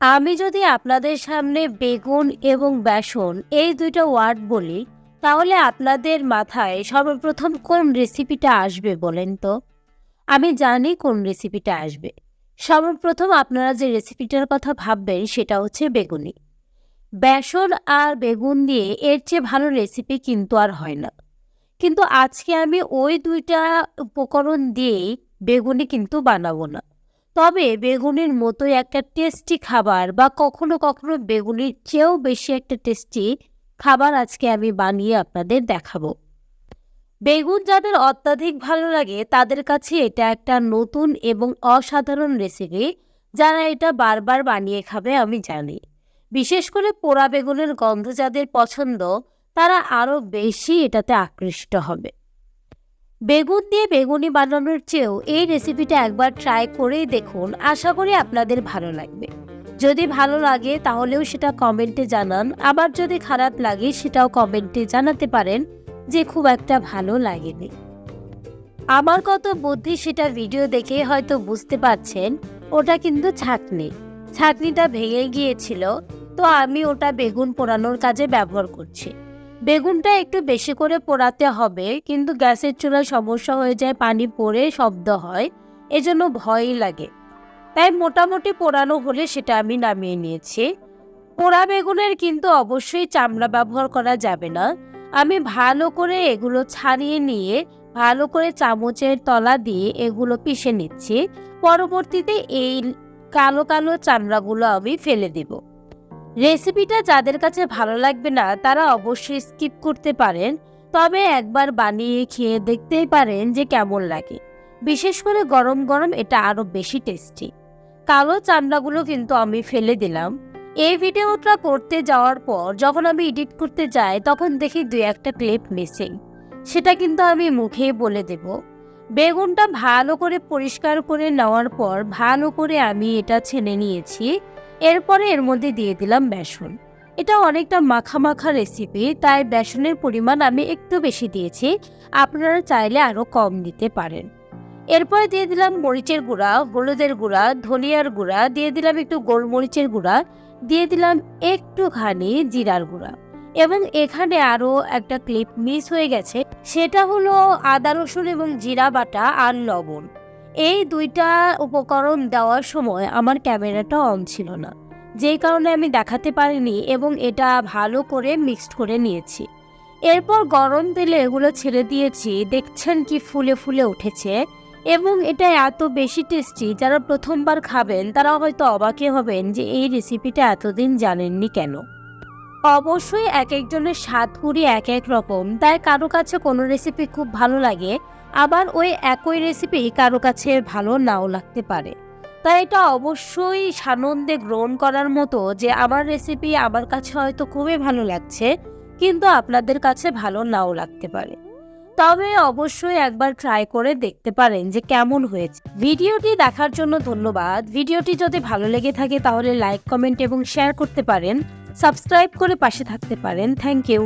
আমি যদি আপনাদের সামনে বেগুন এবং বেসন এই দুইটা ওয়ার্ড বলি, তাহলে আপনাদের মাথায় সর্বপ্রথম কোন রেসিপিটা আসবে বলেন তো? আমি জানি কোন রেসিপিটা আসবে। সর্বপ্রথম আপনারা যে রেসিপিটার কথা ভাববেন সেটা হচ্ছে বেগুনি। বেসন আর বেগুন দিয়ে এর চেয়ে ভালো রেসিপি কিন্তু আর হয় না। কিন্তু আজকে আমি ওই দুইটা উপকরণ দিয়েই বেগুনি কিন্তু বানাবো না। তবে বেগুনের মতোই একটা টেস্টি খাবার বা কখনো কখনো বেগুনের চেয়েও বেশি একটা টেস্টি খাবার আজকে আমি বানিয়ে আপনাদের দেখাবো। বেগুন যাদের অত্যাধিক ভালো লাগে, তাদের কাছে এটা একটা নতুন এবং অসাধারণ রেসিপি যারা এটা বারবার বানিয়ে খাবে আমি জানি। বিশেষ করে পোড়া বেগুনের গন্ধ যাদের পছন্দ, তারা আরও বেশি এটাতে আকৃষ্ট হবে। বেগুন দিয়ে বেগুনি বানানোর চেয়েও এই রেসিপিটা একবার ট্রাই করেই দেখুন। আশা করি আপনাদের ভালো লাগবে। যদি ভালো লাগে তাহলেও সেটা কমেন্টে জানান। আবার যদি খারাপ লাগে সেটাও কমেন্টে জানাতে পারেন যে খুব একটা ভালো লাগেনি। আমার কত বুদ্ধি সেটা ভিডিও দেখে হয়তো বুঝতে পারছেন, ওটা কিন্তু ছাকনি। ছাকনিটা ভেঙে গিয়েছিল, তো আমি ওটা বেগুন পোড়ানোর কাজে ব্যবহার করছি। বেগুনটা একটু বেশি করে পোড়াতে হবে, কিন্তু গ্যাসের চুলায় সমস্যা হয়ে যায়, পানি পড়ে শব্দ হয়, এজন্য ভয়ই লাগে। তাই মোটামুটি পোড়ানো হলে সেটা আমি নামিয়ে নিয়েছি। পোড়া বেগুনের কিন্তু অবশ্যই চামড়া ব্যবহার করা যাবে না। আমি ভালো করে এগুলো ছাড়িয়ে নিয়ে, ভালো করে চামচের তলা দিয়ে এগুলো পিষে নিচ্ছি। পরবর্তীতে এই কালো কালো চামড়াগুলো আমি ফেলে দেব। রেসিপিটা যাদের কাছে ভালো লাগবে না, তারা অবশ্যই স্কিপ করতে পারেন। তবে একবার বানিয়ে খেয়ে দেখতেই পারেন যে কেমন লাগে। বিশেষ করে গরম গরম, এটা আরও বেশি টেস্টি। কালো চামড়াগুলো কিন্তু আমি ফেলে দিলাম। এই ভিডিওটা করতে যাওয়ার পর, যখন আমি এডিট করতে যাই, তখন দেখি দুই একটা ক্লিপ মিসিং সেটা কিন্তু আমি মুখেই বলে দেব। বেগুনটা ভালো করে পরিষ্কার করে নেওয়ার পর, ভালো করে আমি এটা ছেনে নিয়েছি। এরপরে এর মধ্যে দিয়ে দিলাম বেসন। এটা অনেকটা মাখা মাখা রেসিপি তাই বেসনের পরিমাণ আমি একটু বেশি দিয়েছি। আপনারা চাইলে আরও কম দিতে পারেন। এরপরে দিয়ে দিলাম মরিচের গুঁড়া, হলুদের গুঁড়া, ধনিয়ার গুঁড়া, দিয়ে দিলাম একটু গোলমরিচের গুঁড়া, দিয়ে দিলাম একটুখানি জিরার গুঁড়া। এবং এখানে আরও একটা ক্লিপ মিস হয়ে গেছে, সেটা হলো আদা রসুন এবং জিরা বাটা আর লবণ। এই দুইটা উপকরণ দেওয়ার সময় আমার ক্যামেরাটা অন ছিল না। যেই কারণে আমি দেখাতে পারিনি এবং এটা ভালো করে মিক্সড করে নিয়েছি। এরপর গরম তেলে এগুলো ছেড়ে দিয়েছি, দেখছেন কি ফুলে ফুলে উঠেছে এবং এটা এত বেশি টেস্টি, যারা প্রথমবার খাবেন তারা হয়তো অবাকে হবেন যে এই রেসিপিটা এতদিন জানেননি কেন। অবশ্যই এক একজনের স্বাদপুরি এক এক রকম, তাই কারও কাছে কোনো রেসিপি খুব ভালো লাগে আবার ওই একই রেসিপি কারও কাছে ভালো নাও লাগতে পারে। তাই এটা অবশ্যই সানন্দে গ্রহণ করার মতো যে আমার রেসিপি আমার কাছে হয়তো খুবই ভালো লাগছে, কিন্তু আপনাদের কাছে ভালো নাও লাগতে পারে। তবে অবশ্যই একবার ট্রাই করে দেখতে পারেন যে কেমন হয়েছে। ভিডিওটি দেখার জন্য ধন্যবাদ। ভিডিওটি যদি ভালো লেগে থাকে তাহলে লাইক কমেন্ট এবং শেয়ার করতে পারেন। সাবস্ক্রাইব করে পাশে থাকতে পারেন। Thank you